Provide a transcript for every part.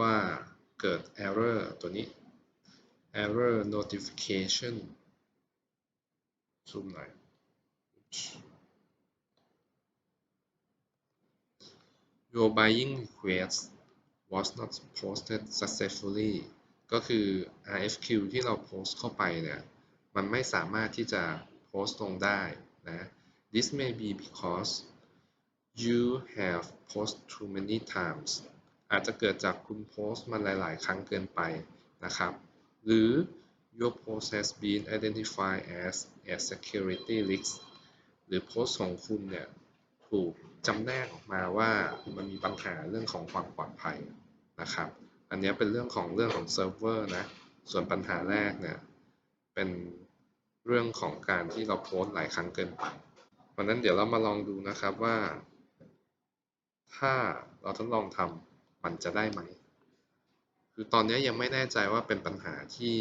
ว่าเกิด error ตัวนี้ error notification ซูมหน่อย your buying request was not posted successfully ก็คือ RFQ ที่เราโพสต์เข้าไปเนี่ย มันไม่สามารถที่จะโพสต์ลงได้นะ this may be because you have post too many times อาจจะเกิดจากคุณโพสต์มันหลาย ๆ ครั้งเกินไปนะครับ หรือ your post has been identified as a security risk หรือโพสต์ของคุณเนี่ยถูกจำแนกออกมาว่ามันมีปัญหาเรื่องของความปลอดภัยนะครับ อันนี้เป็นเรื่องของเรื่องของเซิร์ฟเวอร์นะ ส่วนปัญหาแรกเนี่ยเป็นเรื่องของการที่เราโพสต์หลายครั้งเกินไปเพราะนั้นเดี๋ยวเรามาลองดูนะครับว่า ถ้าเราทดลองทำ มันจะได้ไหม คือตอนนี้ยังไม่แน่ใจว่าเป็นปัญหาที่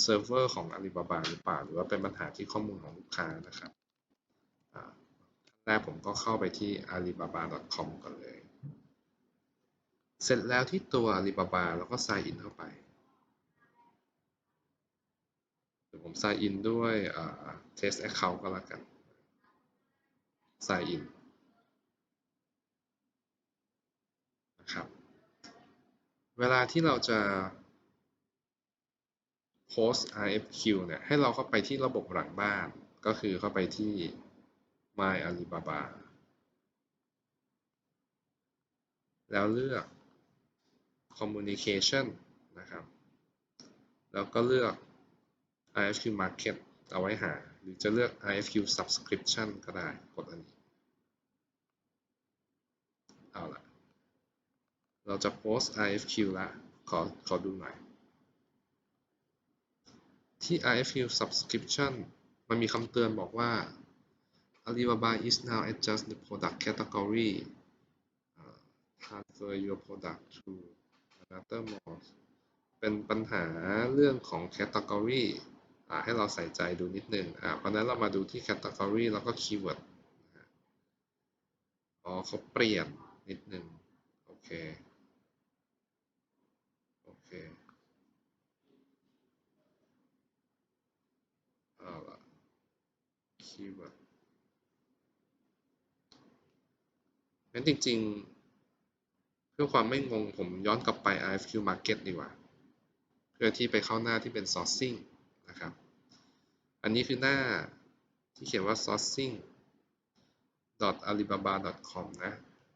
เซิร์ฟเวอร์ของ Alibaba หรือเปล่า หรือว่าเป็นปัญหาที่ข้อมูลของลูกค้านะครับแรกผมก็เข้าไปที่ alibaba.com ก่อนเลย เสร็จแล้วที่ตัว Alibaba แล้วก็ sign in เข้าไปเดี๋ยวผม sign in ด้วย test account ก็แล้วกัน sign in นะครับเวลาที่เราจะ post RFQ เนี่ยให้เราเข้าไปที่ระบบหลังบ้าน ก็คือเข้าไปที่ My Alibaba แล้วเลือก Communication นะครับ แล้วก็เลือก RFQ Market เอาไว้หา หรือจะเลือก RFQ Subscription ก็ได้ กดอันนี้ เอาละ เราจะ post RFQ ละขอขอดูหน่อย ที่ RFQ Subscription มันมีคำเตือนบอกว่า Alibaba is now adjust the product category uh, transfer your product to another mode เป็นปัญหาเรื่องของ category ให้เราใส่ใจดูนิดนึงเพราะนั้นเรามาดูที่ category แล้วก็ keyword อ๋อเขาเปลี่ยนนิดนึง โอเค โอเค เอาละ keyword งั้นจริงๆ เพื่อความไม่งงผมย้อนกลับไป RFQ Market ดีกว่า เพื่อที่ไปเข้าหน้าที่เป็น sourcing นะครับ อันนี้คือหน้าที่เขียนว่า sourcing alibaba com นะ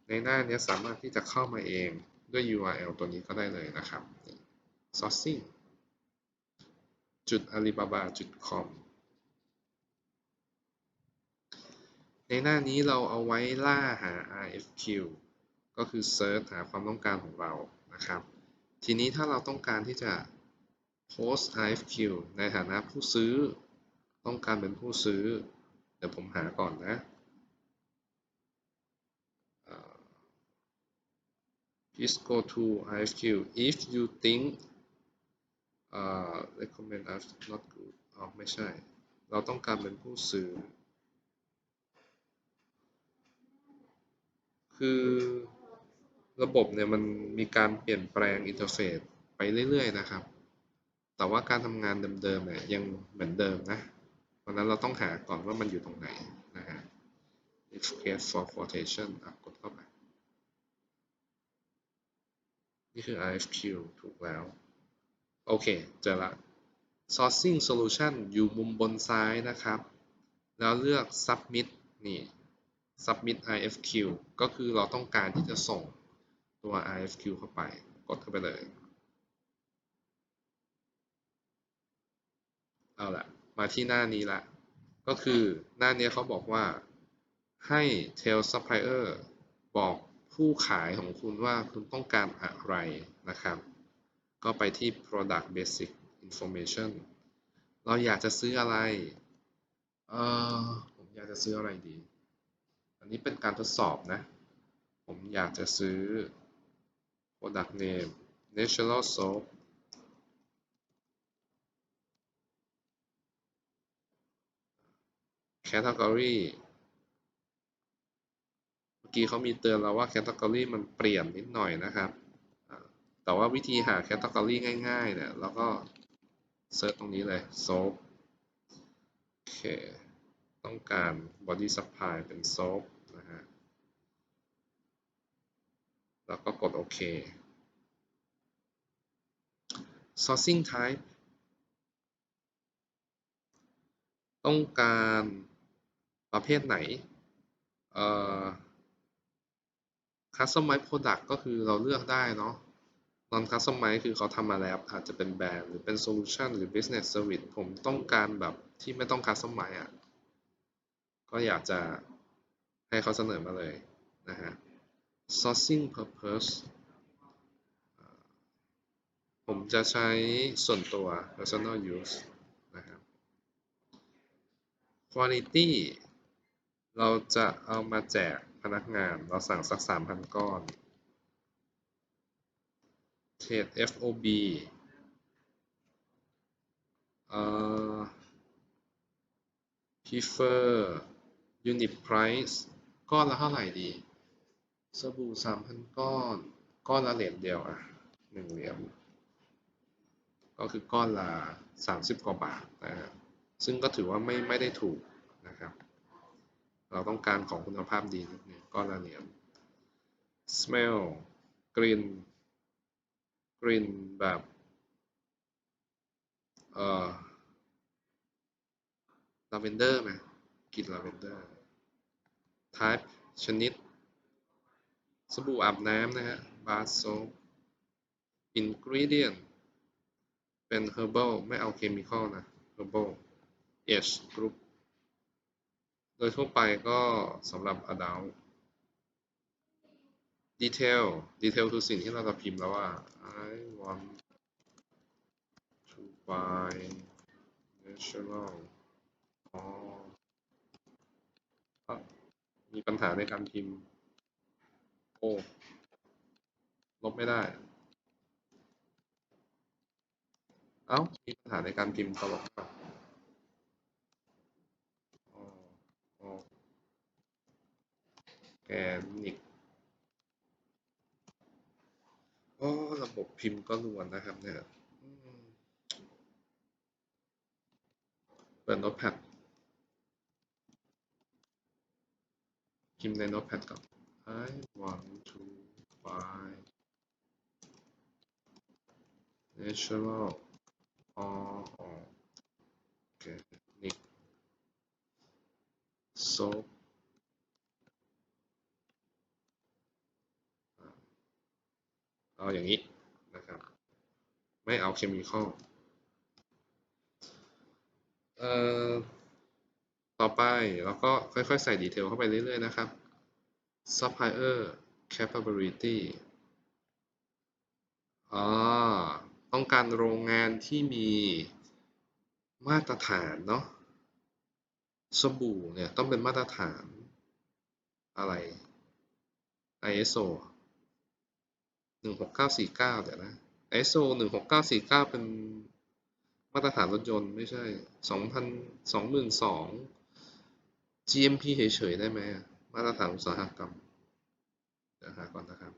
ในหน้านี้สามารถที่จะเข้ามาเองด้วย URL ตัวนี้ก็ได้เลยนะครับ sourcing จุด alibaba com ในหน้านี้เราเอาไว้ล่าหา RFQ ก็คือ Search หาความต้องการของเรานะครับ ทีนี้ถ้าเราต้องการที่จะ Post RFQ ในฐานะผู้ซื้อ ต้องการเป็นผู้ซื้อ เดี๋ยวผมหาก่อนนะ please go to RFQ if you think uh, recommend us not good อ๋อไม่ใช่ เราต้องการเป็นผู้ซื้อ คือระบบเนี่ยมันมีการเปลี่ยนแปลงอินเทอร์เฟซไปเรื่อยๆนะครับ แต่ว่าการทำงานเดิมๆเนี่ยยังเหมือนเดิมนะ เพราะนั้นเราต้องหาก่อนว่ามันอยู่ตรงไหนนะฮะ if case for quotation กดเข้าไป นี่คือ RFQ ถูกแล้ว โอเค เจอละ sourcing solution อยู่มุมบนซ้ายนะครับ แล้วเลือก submit นี่ submit RFQ ก็คือเราต้องการที่จะส่งตัว RFQ เข้าไป กดเข้าไปเลย เอาละมาที่หน้านี้ละ ก็คือหน้านี้เขาบอกว่าให้ tell supplier บอกผู้ขายของคุณว่าคุณต้องการอะไรนะครับ ก็ไปที่ product basic information เราอยากจะซื้ออะไร เออผมอยากจะซื้ออะไรดี นนี้เป็นการทดสอบนะ ผมอยากจะซื้อ product name natural soap category เมื่อกี้เขามีเตือนเราว่า category มันเปลี่ยนนิดหน่อยนะครับ แต่ว่าวิธีหา category ง่ายๆเนี่ยเราก็เซิร์ชตรงนี้เลย soap โอเค ต้องการ body supply เป็น soap นะฮะ แล้วก็กดโอเค sourcing type ต้องการประเภทไหน customize product ก็คือเราเลือกได้เนาะ non customize คือเขาทำมาแล้ว อาจจะเป็นแบรนด์หรือเป็น solution หรือ business service ผมต้องการแบบที่ไม่ต้อง customize อะ ก็อยากจะให้เขาเสนอมาเลยนะฮะ sourcing purpose ผมจะใช้ส่วนตัว personal use นะครับ quality เราจะเอามาแจกพนักงาน เราสั่งสัก 3,000 ก้อน trade FOB เอ่อ prefer unit price ก้อนละเท่าไหร่ดี สบู่3,000ก้อน ก้อนละเหรียญเดียวอะ1เหรียญก็คือก้อนละ30กว่าบาทนะฮะซึ่งก็ถือว่าไม่ไม่ได้ถูกนะครับ เราต้องการของคุณภาพดีนิดนึงก้อนละเหรียญ smell กลิ่นกลิ่นแบบเอ่อลาเวนเดอร์ไหมกลิ่นลาเวนเดอร์ type ชนิด สบู่อาบน้ำนะฮะ bath soap ingredient เป็น herbal ไม่เอา chemical นะ herbal age group โดยทั่วไปก็สำหรับ adult detail detail คือสิ่งที่เราจะพิมพ์แล้วว่า I want to buy natural อ๋ออะมีปัญหาในการพิมพ์ โอ้ลบไม่ได้ เอ้า มีปัญหาในการพิมพ์ตลกมากอ๋ออ๋อแกนิกโอ้ระบบพิมพ์ก็รวนนะครับเนี่ยเปิดโน้ตแพดพิมพ์ในโน้ตแพดก่อน I want to buy natural organic soap เอาอย่างนี้นะครับ ไม่เอาเคมีคอลเอ่อต่อไปเราก็ค่อยๆ ใส่ดีเทลเข้าไปเรื่อยๆนะครับ supplier capability อ่าต้องการโรงงานที่มีมาตรฐานเนาะ สบู่เนี่ยต้องเป็นมาตรฐานอะไร ISO 16949เดี๋ยวนะ ISO 16949 เป็นมาตรฐานรถยนต์ไม่ใช่ 2,000 22,000 GMP เฉยๆได้ไหมอะ มาตรฐานอุตสาหกรรมเดี๋ยวหาก่อนนะครับ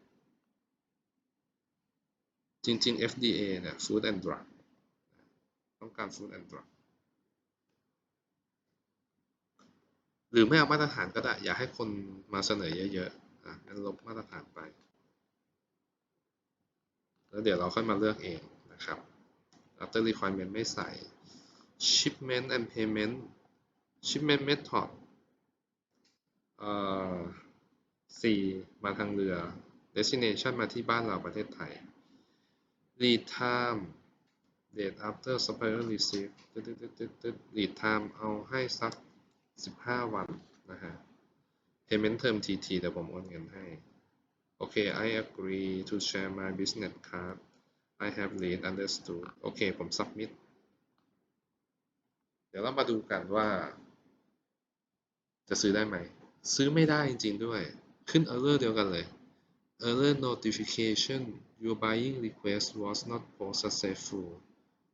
จริงๆ FDA เนี่ย Food and Drug ต้องการ Food and Drug หรือไม่เอามาตรฐานก็ได้ อยากให้คนมาเสนอเยอะๆอะงั้นลบมาตรฐานไป แล้วเดี๋ยวเราค่อยมาเลือกเองนะครับ after requirement ไม่ใส่ shipment and payment shipment method เอ่อ C มาทางเรือ destination มาที่บ้านเราประเทศไทย lead time date after supplier receive ตึ๊ดตึ๊ดตึ๊ดตึ๊ดตึ๊ด lead time เอาให้สัก 15 วันนะฮะ payment term TT เดี๋ยวผมโอนเงินให้ โอเค I agree to share my business card I have read understood โอเค ผม submit เดี๋ยวเรามาดูกันว่า จะซื้อได้ไหม ซื้อไม่ได้จริงๆด้วย ขึ้น error เดียวกันเลย error notification your buying request was not successful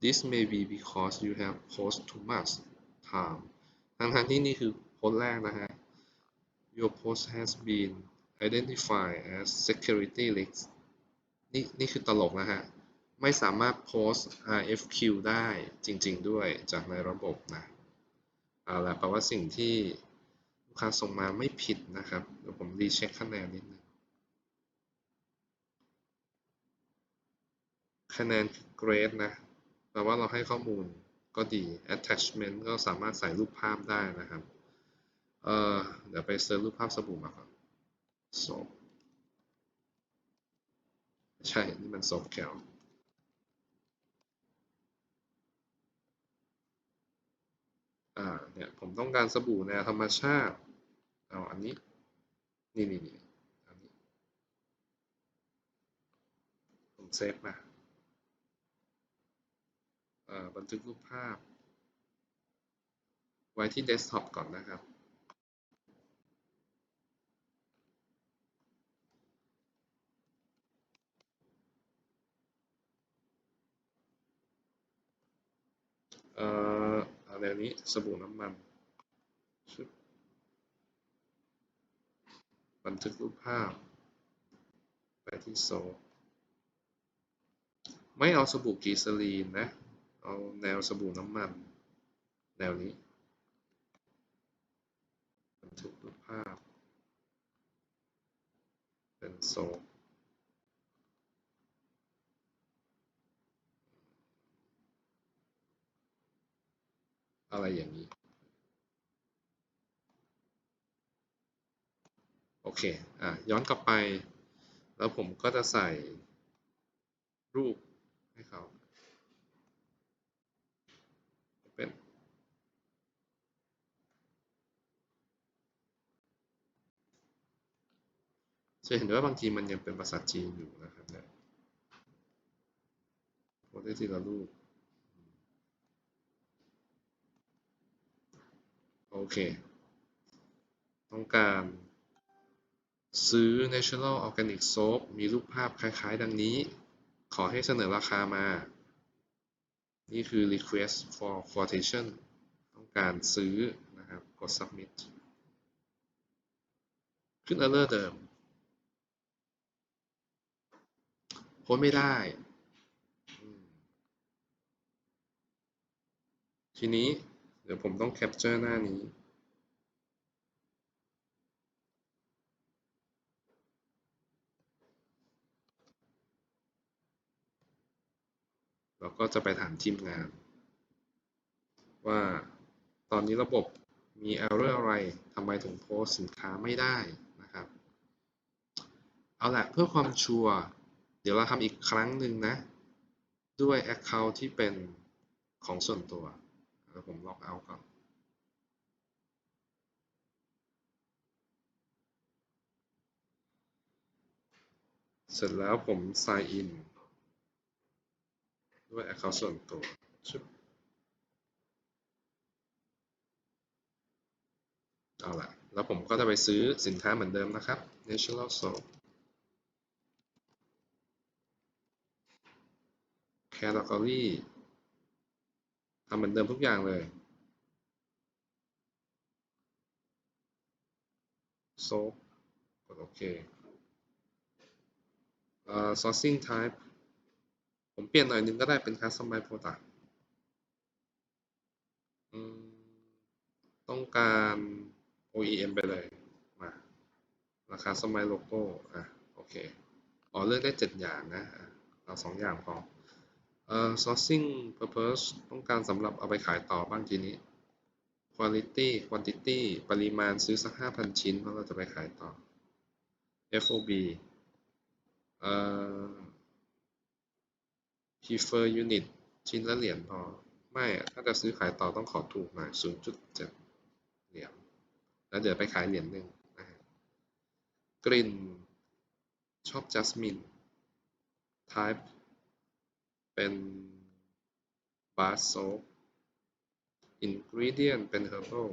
this may be because you have post too much time ทั้งๆที่นี่คือโพสแรกนะฮะ your post has been identified as security leak นี่นี่คือตลกนะฮะ ไม่สามารถ post RFQ ได้จริงๆด้วยจากในระบบนะเอาละแปลว่าสิ่งที่ ค้าส่งมาไม่ผิดนะครับ เดี๋ยวผมรีเช็คคะแนนนิดนึงคะแนน grade นะแปลว่าเราให้ข้อมูลก็ดี attachment ก็สามารถใส่รูปภาพได้นะครับ เออเดี๋ยวไปเซิร์ชรูปภาพสบู่มาก่อนโซฟใช่ นี่มันโซฟแก้วอ่า เนี่ย ผมต้องการสบู่แนวธรรมชาติ เอาอันนี้ นี่นี่นี่อันนี้ ผมเซฟมาเอ่อบันทึกรูปภาพ ไว้ที่เดสก์ท็อปก่อนนะครับเอ่ออะไรนี้สบู่น้ำมันชึบ บันทึกรูปภาพ ไปที่โซไม่เอาสบู่กีซอรีนนะ เอาแนวสบู่น้ำมัน แนวนี้ บันทึกรูปภาพ เป็นโซอะไรอย่างนี้ โอเค อะ ย้อนกลับไป แล้วผมก็จะใส่รูปให้เขาเป็นจะเห็นว่าบางทีมันยังเป็นภาษาจีนอยู่นะครับเนี่ยโพสได้ทีละรูป โอเค ต้องการ ซื้อ Natural Organic Soap มีรูปภาพคล้ายๆ ดังนี้ ขอให้เสนอราคามา นี่คือ request for quotation ต้องการซื้อนะครับ กด submit ขึ้น error เดิมโพสไม่ได้ ทีนี้เดี๋ยวผมต้อง capture หน้านี้ เราก็จะไปถามทีมงาน ว่าตอนนี้ระบบมี error อะไรทำไมถึงโพสสินค้าไม่ได้นะครับ เอาละเพื่อความชัวร์เดี๋ยวเราทำอีกครั้งหนึ่งนะ ด้วย Account ที่เป็นของส่วนตัวแล้วผมล็อกเอาก่อนเสร็จแล้วผม sign in ด้วย Account ส่วนตัวชึบเอาละแล้วผมก็จะไปซื้อสินค้าเหมือนเดิมนะครับ Natural Soap Category ทำเหมือนเดิมทุกอย่างเลย Soap กดโอเค Uh, sourcing type ผมเปลี่ยนหน่อยนึงก็ได้เป็น customize product ต้องการ OEM ไปเลยมาราคาสมัยโลโก้อะโอเคอ๋อเลือกได้ 7 อย่างนะอะเอาสองอย่างพอเอ่อ sourcing purpose ต้องการสำหรับเอาไปขายต่อบ้างทีนี้ quality quantity ปริมาณซื้อสัก 5,000 ชิ้นเพราะเราจะไปขายต่อ FOB เอ่อ prefer unit ชิ้นละเหรียญพอ ไม่อะถ้าจะซื้อขายต่อต้องขอถูกหน่อย0.7 เหรียญ แล้วเดี๋ยวไปขายเหรียญหนึ่งนะฮะ กลิ่น ชอบจัสมิน type เป็น bar soap ingredient เป็น herbal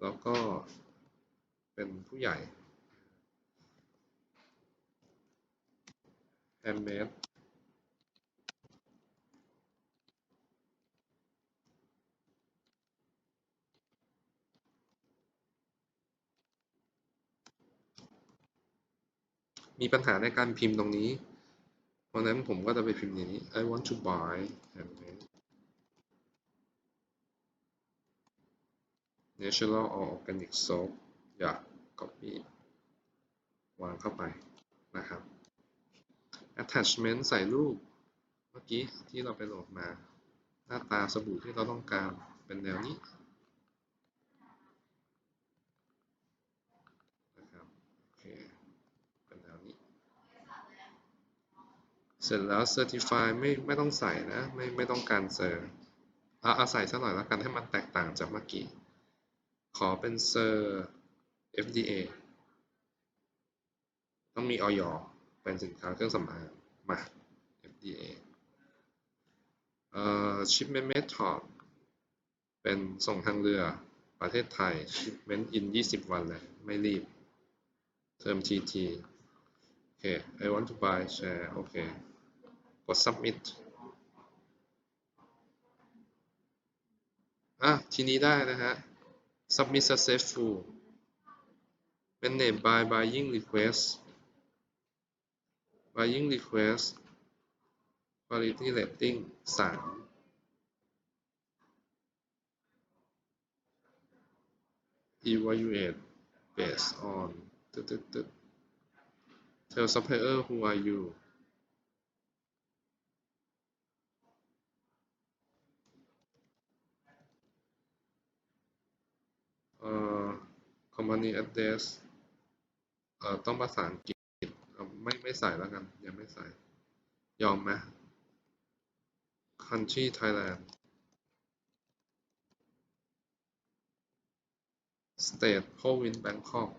แล้วก็เป็นผู้ใหญ่ handmade มีปัญหาในการพิมพ์ตรงนี้ เพราะนั้นผมก็จะไปพิมพ์อย่างนี้ I want to buy handmade natural or organic soap อย่า copy วางเข้าไปนะครับ attachment ใส่รูป เมื่อกี้ที่เราไปโหลดมา หน้าตาสบู่ที่เราต้องการเป็นแนวนี้นะครับโอเคเป็นแนวนี้ เสร็จแล้ว certify ไม่ไม่ต้องใส่นะ ไม่ไม่ต้องการเซอร์เอาเอาใส่ซะหน่อยแล้วกันให้มันแตกต่างจากเมื่อกี้ ขอเป็นเซอร์ FDA ต้องมีออยเป็นสินค้าเครื่องสำอางมา FDA เอ่อ shipment method เป็นส่งทางเรือประเทศไทย shipment in 20 วันเลย ไม่รีบเติม TT โอเค I want to buy share โอเค กด submit อะทีนี้ได้นะฮะ submit successful manage by buying request buying request quality rating 3 evaluate based on ตึ๊ดตึ๊ดตึ๊ด tell supplier who are you เอ่อ company address เอ่อต้องภาษาอังกฤษไม่ไม่ใส่แล้วกัน ยังไม่ใส่ ยอมไหม country Thailand state province Bangkok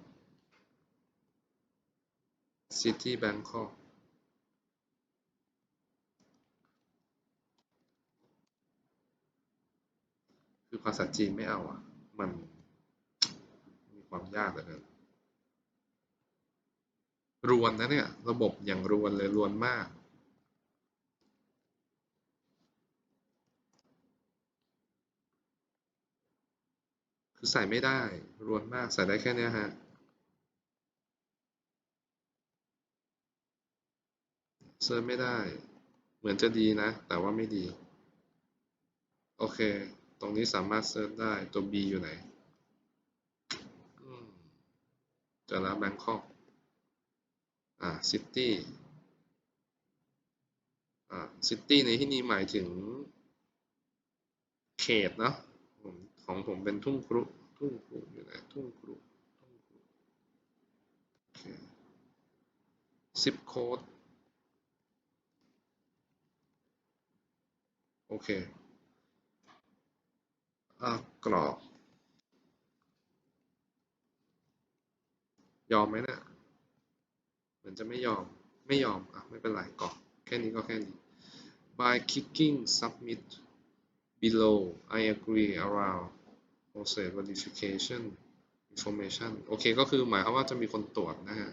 city Bangkok คือภาษาจีนไม่เอาอะ มัน ความยากเหลือเกินรวนนะเนี่ย ระบบอย่างรวนเลยรวนมาก คือใส่ไม่ได้ รวนมากใส่ได้แค่เนี้ยฮะเซิร์ชไม่ได้ เหมือนจะดีนะ แต่ว่าไม่ดี โอเค ตรงนี้สามารถเซิร์ชได้ตัว B อยู่ไหนอืม เจอแล้วแบงคอกอ่าซิตี้อ่าซิตี้ในที่นี้หมายถึงเขตเนาะผมของผมเป็นทุ่งครุทุ่งครุอยู่ไหนทุ่งครุทุ่งครุโอเคซิปโค้ดโอเคอ่ากรอก ยอมไหมนี่ยเหมือนจะไม่ยอม ไม่ยอม อะ ไม่เป็นไรกรอกแค่นี้ก็แค่นี้ by clicking submit below I agree around process verification information โอเค ก็คือหมายความว่าจะมีคนตรวจนะฮะ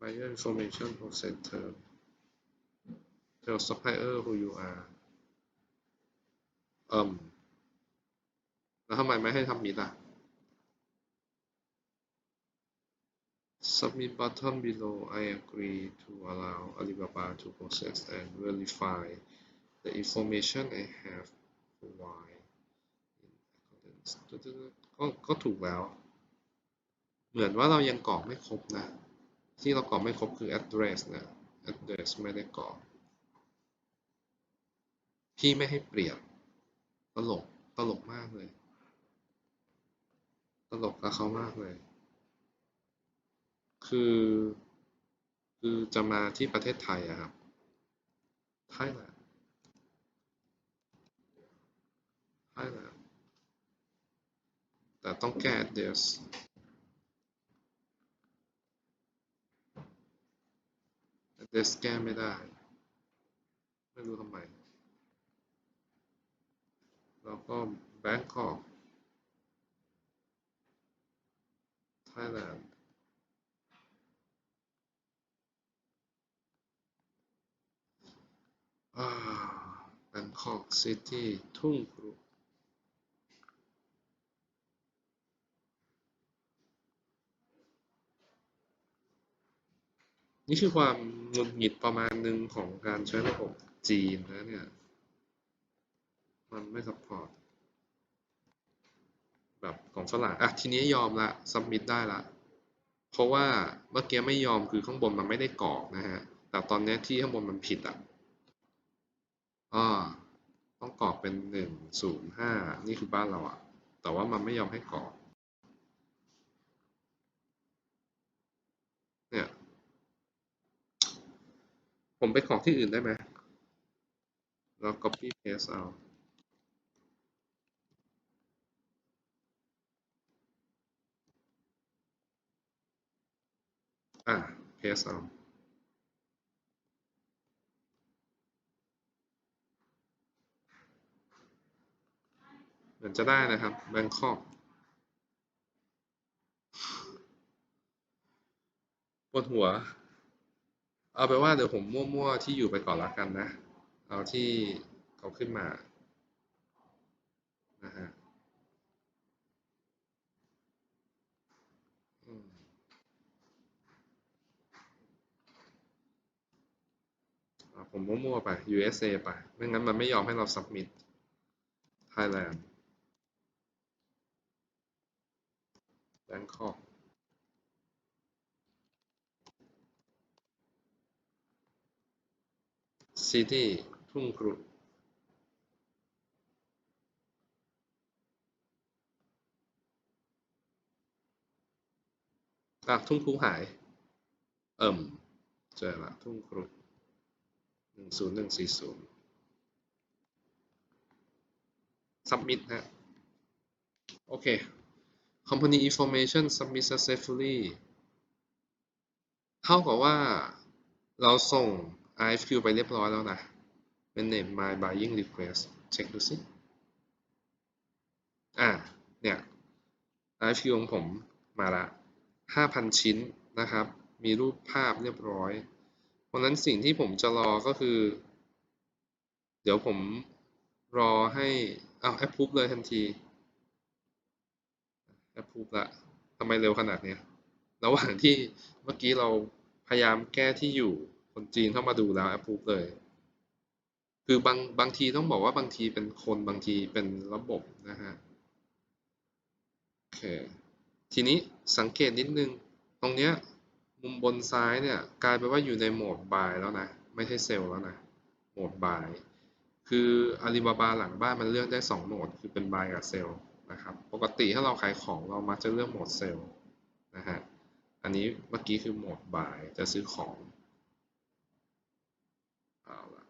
buyer information process term tell supplier who you are เอ่มแล้วทำไมไม่ให้ทำมิดอะ submit button below I agree to allow Alibaba to process and verify the information I have provided in accordance ก็ก็ถูกแล้ว เหมือนว่าเรายังกรอกไม่ครบนะ ที่เรากรอกไม่ครบคือ address นะ address ไม่ได้กรอกพี่ไม่ให้เปลี่ยน ตลก ตลกมากเลย ตลกกับเขามากเลย คือคือจะมาที่ประเทศไทยอะครับไทยแลนด์ไทยแลนด์แต่ต้องแก้ address address แก้ไม่ได้ ไม่รู้ทำไม แล้วก็ Bangkok Thailand อ่า Bangkok City ทุ่งครุนี่คือความหงุดหงิดประมาณหนึ่งของการใช้ระบบจีนนะเนี่ย มันไม่ซัพพอร์ตแบบของฝรั่งอะทีนี้ยอมละซับมิ t ได้ละ เพราะว่าเมื่อกี้ไม่ยอมคือข้างบนมันไม่ได้กรอกนะฮะ แต่ตอนนี้ที่ข้างบนมันผิดอะอ่า ต้องกรอกเป็นหนึ่งศูนย์ห้านี่คือบ้านเราอะแต่ว่ามันไม่ยอมให้กรอก เนี่ย ผมไปกรอกที่อื่นได้ไหมแล้ว copy paste เอาอะ paste เอา มือนจะได้นะครับ Bangkok ปวดหัว เอาไปว่าเดี๋ยวผมมั่วๆที่อยู่ไปก่อนละกันนะ เอาที่เขาขึ้นมา นะฮะผมมั่วๆไป USA ไป ไม่งั้นมันไม่ยอมให้เรา submit Thailand Bangkok City ทุ่งครุอะทุ่งครุหาย เอิ่มเจอละทุ่งครุหนึ่งศูนย์หนึ่งสี่ศูนย์ submit ฮะ โอเค company information submit successfully เท่ากับว่าเราส่ง RFQ ไปเรียบร้อยแล้วนะ เป็น name my buying request เช็คดูสิ อ่า เนี่ย RFQ ของผมมาละ 5,000 ชิ้นนะครับ มีรูปภาพเรียบร้อย เพราะนั้นสิ่งที่ผมจะรอก็คือ เดี๋ยวผมรอให้อ้าว approve เลยทันที approve ละทำไมเร็วขนาดเนี้ยระหว่างที่เมื่อกี้เราพยายามแก้ที่อยู่คนจีนเข้ามาดูแล้ว approve เลย คือบางบางทีต้องบอกว่าบางทีเป็นคนบางทีเป็นระบบนะฮะโอเคทีนี้สังเกตนิดนึง ตรงเนี้ยมุมบนซ้ายเนี่ยกลายเป็นว่าอยู่ในโหมด buy แล้วนะ ไม่ใช่เซลล์แล้วนะโหมด buy คืออาลีบาบาหลังบ้านมันเลือกได้ 2 โหมด คือเป็น buy กับ sell นะครับ ปกติถ้าเราขายของเรามักจะเลือกโหมด sell นะฮะ อันนี้เมื่อกี้คือโหมด buy จะซื้อของเอาละ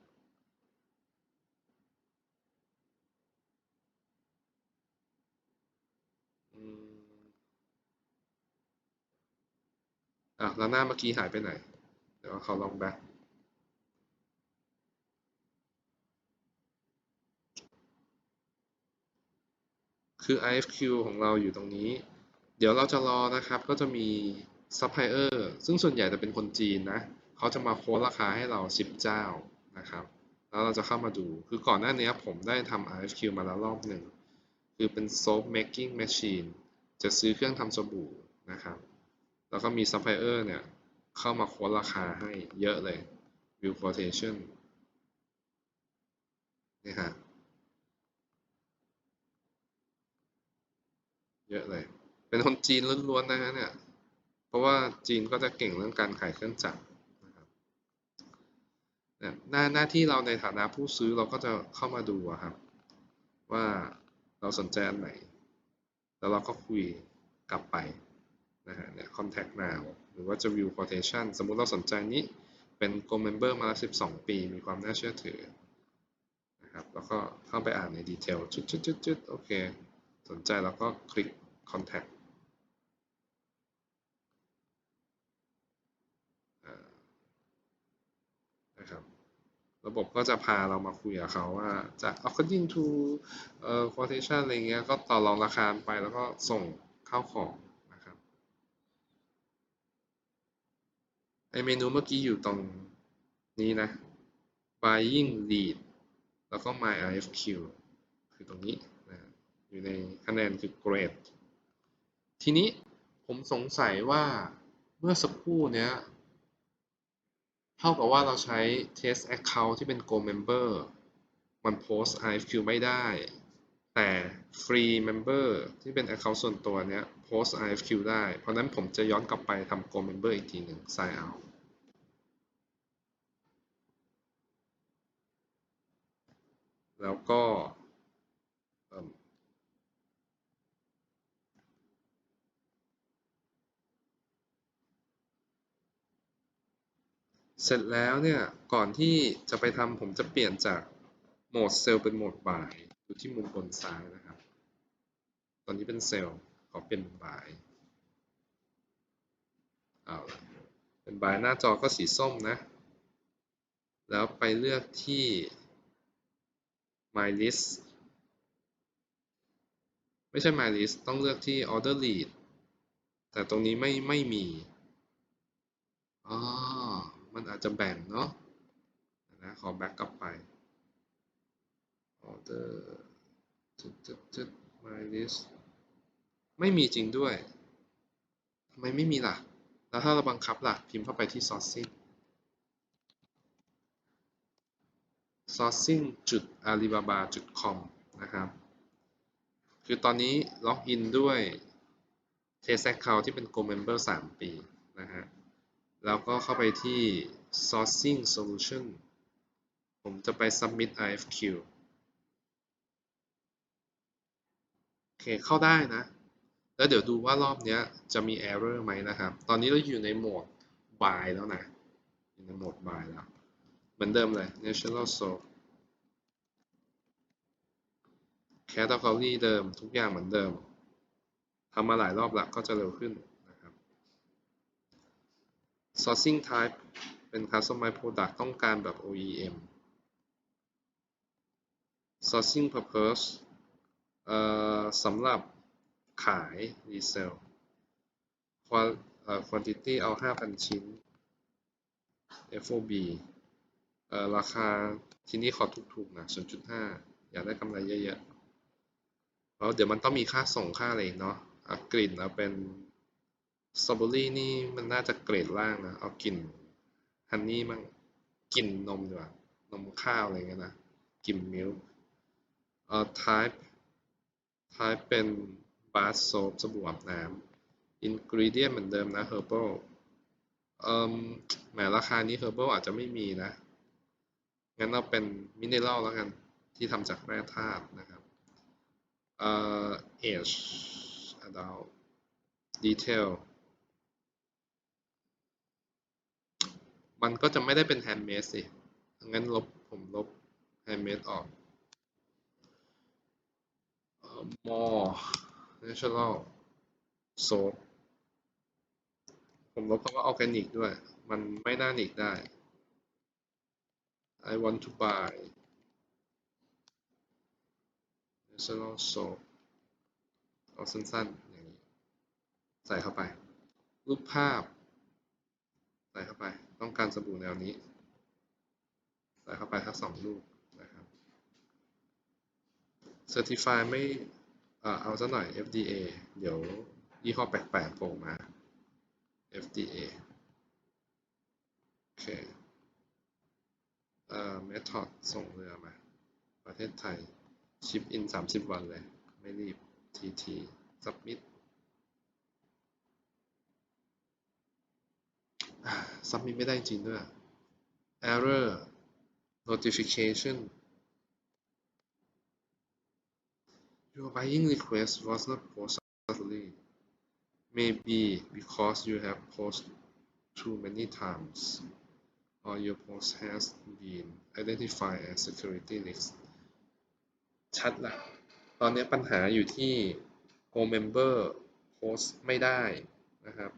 อะแล้วหน้าเมื่อกี้หายไปไหน เดี๋ยวเขาลองแบ็ค คือ IFQ ของเราอยู่ตรงนี้ เดี๋ยวเราจะรอนะครับ ก็จะมีซัพพลายเออร์ซึ่งส่วนใหญ่จะเป็นคนจีนนะ เขาจะมาโค้ดราคาให้เรา 10 เจ้านะครับ แล้วเราจะเข้ามาดู คือก่อนหน้านี้ผมได้ทำ IFQ มาแล้วรอบหนึ่ง คือเป็น soap making machine จะซื้อเครื่องทำสบู่นะครับ แล้วก็มีซัพพลายเออร์เนี่ย เข้ามาโค้ดราคาให้เยอะเลย view quotation นี่ฮะ เยอะเลย เป็นคนจีนล้วนๆนะฮะเนี่ย เพราะว่าจีนก็จะเก่งเรื่องการขายเครื่องจักรนะครับเนี่ยหน้าหน้าที่เราในฐานะผู้ซื้อเราก็จะเข้ามาดูครับ ว่าเราสนใจอันไหน แล้วเราก็คุยกลับไปนะฮะเนี่ย contact now หรือว่าจะ view quotation สมมุติเราสนใจนี้เป็น gold member มาแล้ว12 ปี มีความน่าเชื่อถือนะครับ แล้วก็เข้าไปอ่านในดีเทลจุดๆๆๆโอเค สนใจแล้วก็คลิก contact นะครับระบบก็จะพาเรามาคุยกับเขาว่าจะ according to เอ่อ quotation อะไรเงี้ยก็ต่อรองราคาไปแล้วก็ส่งเข้าของนะครับไอเมนูเมื่อกี้อยู่ตรงนี้นะ buying lead แล้วก็ my RFQ คือตรงนี้นะอยู่ในคะแนนคือ grade ทีนี้ผมสงสัยว่าเมื่อสักครู่เนี้ย เท่ากับว่าเราใช้ test account ที่เป็น go member มัน post RFQ ไม่ได้ แต่ free member ที่เป็น account ส่วนตัวเนี้ย post RFQ ได้ เพราะนั้นผมจะย้อนกลับไปทำ go member อีกทีหนึ่ง sign out แล้วก็เอิ่ม เสร็จแล้วเนี่ย ก่อนที่จะไปทำผมจะเปลี่ยนจากโหมดเซลล์เป็นโหมดบ่ายอยู่ที่มุมบนซ้ายนะครับ ตอนนี้เป็นเซลล์ขอเปลี่ยนเป็นบ่ายเอาละเป็นบ่ายหน้าจอก็สีส้มนะ แล้วไปเลือกที่ my list ไม่ใช่ my list ต้องเลือกที่ order lead แต่ตรงนี้ไม่ไม่มีอ๋อ มันอาจจะแบ่งเนาะนะขอแบ็กกลับไป order จุดจุดจุด my list ไม่มีจริงด้วยทำไมไม่มีล่ะ แล้วถ้าเราบังคับล่ะ พิมพ์เข้าไปที่ sourcing sourcing จุด alibaba จุด com นะครับ คือตอนนี้ล็อกอินด้วย test account ที่เป็น go member 3 ปีนะฮะ แล้วก็เข้าไปที่ sourcing solution ผมจะไป submit RFQ โอเค เข้าได้นะ แล้วเดี๋ยวดูว่ารอบนี้จะมี error ไหมนะครับ ตอนนี้เราอยู่ในโหมด buy แล้วนะ อยู่ในโหมด buy แล้ว เหมือนเดิมเลย national soap category เดิม ทุกอย่างเหมือนเดิม ทำมาหลายรอบแล้วก็จะเร็วขึ้น sourcing type เป็น customer product ต้องการแบบ OEM sourcing purpose เอ่อสำหรับขาย resell quantity เอา 5,000 ชิ้น FOB เอ่อราคาที่นี่ขอถูกๆนะ0.5 อยากได้กำไรเยอะๆแล้วเดี๋ยวมันต้องมีค่าส่งค่าอะไรเนาะอะกลิ่นเอาเป็น สตรอเบอรี่นี่มันน่าจะเกรดล่างนะ เอากลิ่นฮันนี่มั่งกลิ่นนมดีกว่านมข้าวอะไรเงี้ยนะกลิ่นมิลค์เอ่อ type type เป็น bath soap สบู่อาบน้ำ ingredient เหมือนเดิมนะ herbal เอ่อแหมราคานี้ herbal อาจจะไม่มีนะ งั้นเราเป็นมินเน r รัลแล้วกัน ที่ทำจากแร่ธาตุนะครับ เอ่อ age adult detail มันก็จะไม่ได้เป็น handmade สิงั้นลบผมลบ handmade ออกเอ่อ more natural soap ผมลบคำว่า organic ด้วย มันไม่น่าหนิกได้ I want to buy natural soap เอาสั้นๆ อย่างนี้ ใส่เข้าไป รูปภาพ ใส่เข้าไป ต้องการสบู่แนวนี้ ใส่เข้าไปทั้งสองรูปนะครับ Certify ไม่เอ่เอาซะหน่อย FDA เดี๋ยวยี่ห้อแปลกๆโผล่มา FDA โอเคเอ่อ method ส่งเรือมา ประเทศไทย ชิปอิน 30 วันเลย ไม่รีบ TT submit อ่า submit ไม่ได้จริงด้วย error notification your buying request was not posted successfully maybe because you have posted too many times or your post has been identified as security risk ชัดละตอนนี้ปัญหาอยู่ที่ Go Member Post ไม่ได้นะครับ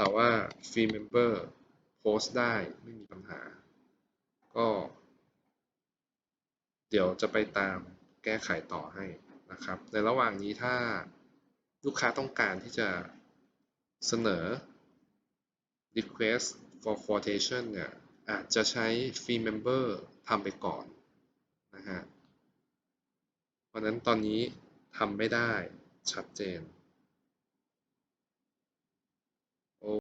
แต่ว่า Free Member Post ได้ไม่มีปัญหา ก็ เดี๋ยวจะไปตามแก้ไขต่อให้นะครับ ในระหว่างนี้ถ้าลูกค้าต้องการที่จะเสนอ request for quotation เนี่ยอาจจะใช้ free member ทำไปก่อนนะฮะ เพราะนั้นตอนนี้ทำไม่ได้ชัดเจน